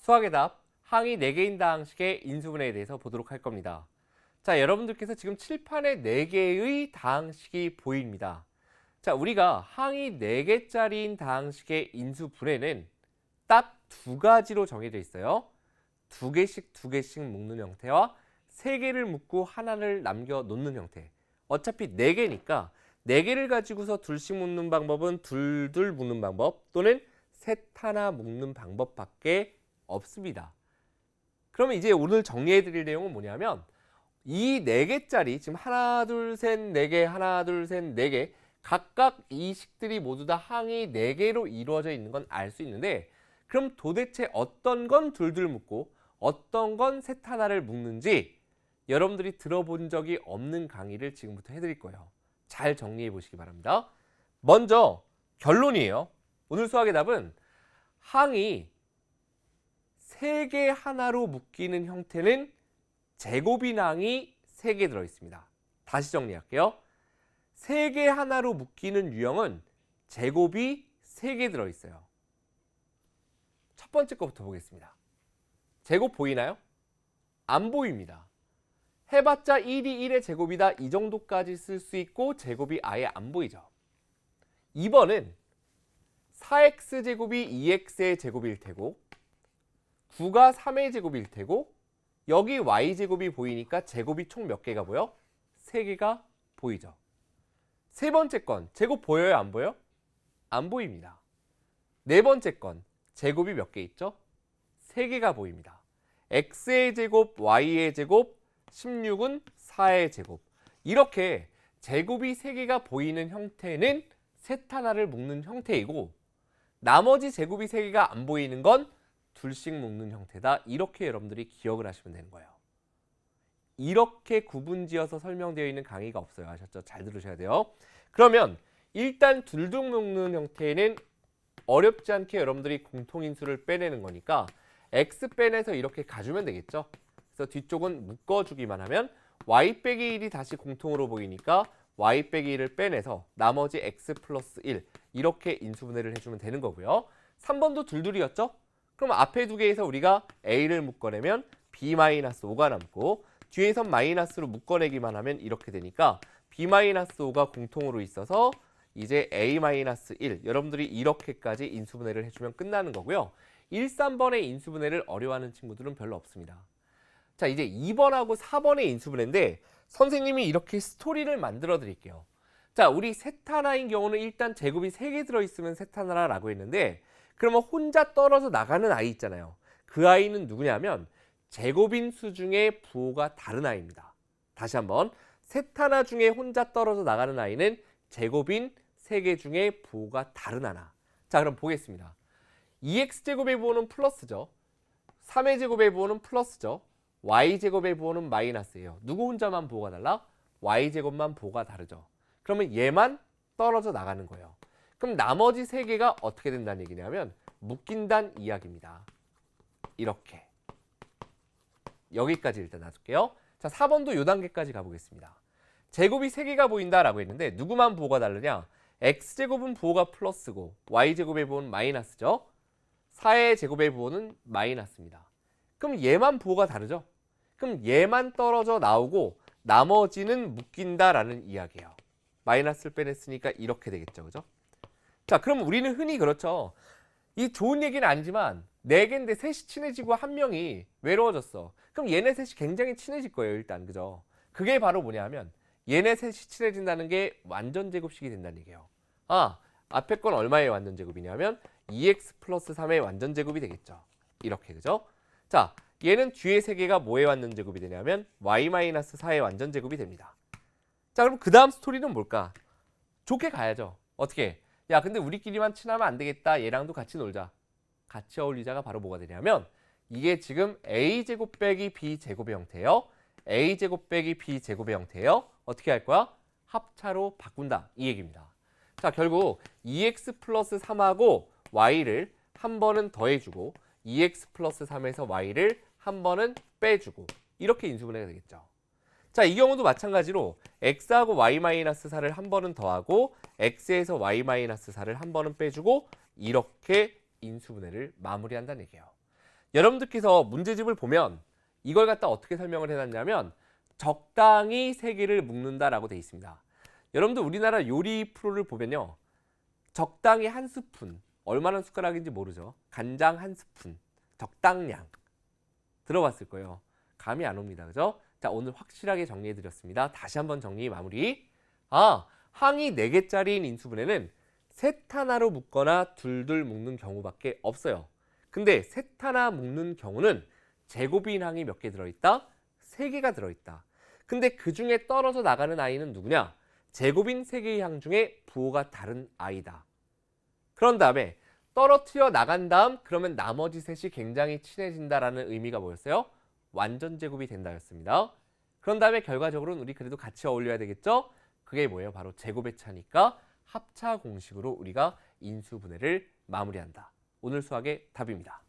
수학의 답 항이 4개인 다항식의 인수분해에 대해서 보도록 할 겁니다. 자, 여러분들께서 지금 칠판에 4개의 다항식이 보입니다. 자, 우리가 항이 4개짜리인 다항식의 인수분해는 딱 두 가지로 정해져 있어요. 두 개씩 두 개씩 묶는 형태와 세 개를 묶고 하나를 남겨 놓는 형태. 어차피 네 개니까 네 개를 가지고서 둘씩 묶는 방법은 둘둘 묶는 방법 또는 셋 하나 묶는 방법밖에 없습니다. 그러면 이제 오늘 정리해 드릴 내용은 뭐냐면 이 네 개짜리 지금 하나 둘 셋 네 개 하나 둘 셋 네 개 각각 이 식들이 모두 다 항이 네 개로 이루어져 있는 건 알 수 있는데 그럼 도대체 어떤 건 둘둘 묶고 어떤 건 셋 하나를 묶는지 여러분들이 들어본 적이 없는 강의를 지금부터 해드릴 거예요. 잘 정리해 보시기 바랍니다. 먼저 결론이에요. 오늘 수학의 답은 항이 세 개 하나로 묶이는 형태는 제곱인항이 세 개 들어 있습니다. 다시 정리할게요. 세 개 하나로 묶이는 유형은 제곱이 세 개 들어 있어요. 첫 번째 거부터 보겠습니다. 제곱 보이나요? 안 보입니다. 해봤자 1이 1의 제곱이다 이 정도까지 쓸 수 있고 제곱이 아예 안 보이죠. 2번은 4x제곱이 2x의 제곱일 테고 9가 3의 제곱일 테고 여기 y제곱이 보이니까 제곱이 총 몇 개가 보여? 3개가 보이죠. 세 번째 건 제곱 보여요 안 보여? 안 보입니다. 네 번째 건 제곱이 몇 개 있죠? 3개가 보입니다. x의 제곱, y의 제곱, 16은 4의 제곱. 이렇게 제곱이 3개가 보이는 형태는 셋 하나를 묶는 형태이고 나머지 제곱이 3개가 안 보이는 건 둘씩 묶는 형태다. 이렇게 여러분들이 기억을 하시면 되는 거예요. 이렇게 구분지어서 설명되어 있는 강의가 없어요. 아셨죠? 잘 들으셔야 돼요. 그러면 일단 둘둘 묶는 형태는 어렵지 않게 여러분들이 공통인수를 빼내는 거니까 x 빼내서 이렇게 가주면 되겠죠. 그래서 뒤쪽은 묶어주기만 하면 y 빼기 1이 다시 공통으로 보이니까 y 빼기 1을 빼내서 나머지 x 플러스 1 이렇게 인수분해를 해주면 되는 거고요. 3번도 둘둘이었죠? 그럼 앞에 두 개에서 우리가 a를 묶어내면 b-5가 남고 뒤에선 마이너스로 묶어내기만 하면 이렇게 되니까 b-5가 공통으로 있어서 이제 a-1 여러분들이 이렇게까지 인수분해를 해주면 끝나는 거고요. 1, 3번의 인수분해를 어려워하는 친구들은 별로 없습니다. 자 이제 2번하고 4번의 인수분해인데 선생님이 이렇게 스토리를 만들어 드릴게요. 자 우리 세타나인 경우는 일단 제곱이 3개 들어있으면 세타나라고 했는데 그러면 혼자 떨어져 나가는 아이 있잖아요. 그 아이는 누구냐면 제곱인 수 중에 부호가 다른 아이입니다. 다시 한번 세타나 중에 혼자 떨어져 나가는 아이는 제곱인 3개 중에 부호가 다른 하나. 자 그럼 보겠습니다. 2x제곱의 부호는 플러스죠. 3의 제곱의 부호는 플러스죠. y제곱의 부호는 마이너스예요. 누구 혼자만 부호가 달라? y제곱만 부호가 다르죠. 그러면 얘만 떨어져 나가는 거예요. 그럼 나머지 세 개가 어떻게 된다는 얘기냐면 묶인다는 이야기입니다. 이렇게. 여기까지 일단 놔둘게요. 자, 4번도 요 단계까지 가보겠습니다. 제곱이 3개가 보인다라고 했는데 누구만 부호가 다르냐? x제곱은 부호가 플러스고 y제곱의 부호는 마이너스죠. 4의 제곱의 부호는 마이너스입니다. 그럼 얘만 부호가 다르죠? 그럼 얘만 떨어져 나오고 나머지는 묶인다라는 이야기예요. 마이너스를 빼냈으니까 이렇게 되겠죠. 그죠? 자, 그럼 우리는 흔히 그렇죠. 이 좋은 얘기는 아니지만 네 개인데 셋이 친해지고 한 명이 외로워졌어. 그럼 얘네 셋이 굉장히 친해질 거예요, 일단. 그죠? 그게 바로 뭐냐면 얘네 셋이 친해진다는 게 완전 제곱식이 된다는 얘기예요. 아, 앞에 건 얼마의 완전 제곱이냐면 2x 플러스 3의 완전 제곱이 되겠죠. 이렇게 그죠? 자, 얘는 뒤에 세 개가 뭐의 완전 제곱이 되냐면 y-4의 완전 제곱이 됩니다. 자, 그럼 그 다음 스토리는 뭘까? 좋게 가야죠. 어떻게? 야, 근데 우리끼리만 친하면 안 되겠다. 얘랑도 같이 놀자. 같이 어울리자가 바로 뭐가 되냐면 이게 지금 a제곱 빼기 b제곱의 형태예요. a제곱 빼기 b제곱의 형태예요. 어떻게 할 거야? 합차로 바꾼다. 이 얘기입니다. 자, 결국 2x 플러스 3하고 y를 한 번은 더해주고 2x 플러스 3에서 y를 한 번은 빼주고 이렇게 인수분해가 되겠죠. 자, 이 경우도 마찬가지로 x하고 y-4를 한 번은 더하고 x에서 y-4를 한 번은 빼주고 이렇게 인수분해를 마무리한다는 얘기예요. 여러분들께서 문제집을 보면 이걸 갖다 어떻게 설명을 해놨냐면 적당히 세 개를 묶는다라고 돼 있습니다. 여러분들 우리나라 요리 프로를 보면요. 적당히 한 스푼, 얼마나 숟가락인지 모르죠. 간장 한 스푼, 적당량 들어봤을 거예요. 감이 안 옵니다. 그죠? 자, 오늘 확실하게 정리해 드렸습니다. 다시 한번 정리 마무리. 아, 항이 4개짜리인 인수분해는 셋 하나로 묶거나 둘둘 묶는 경우밖에 없어요. 근데 셋 하나 묶는 경우는 제곱인 항이 몇 개 들어있다? 세 개가 들어있다. 근데 그 중에 떨어져 나가는 아이는 누구냐? 제곱인 세 개의 항 중에 부호가 다른 아이다. 그런 다음에 떨어뜨려 나간 다음 그러면 나머지 셋이 굉장히 친해진다라는 의미가 뭐였어요? 완전 제곱이 된다였습니다. 그런 다음에 결과적으로는 우리 그래도 같이 어울려야 되겠죠? 그게 뭐예요? 바로 제곱의 차니까 합차 공식으로 우리가 인수분해를 마무리한다. 오늘 수학의 답입니다.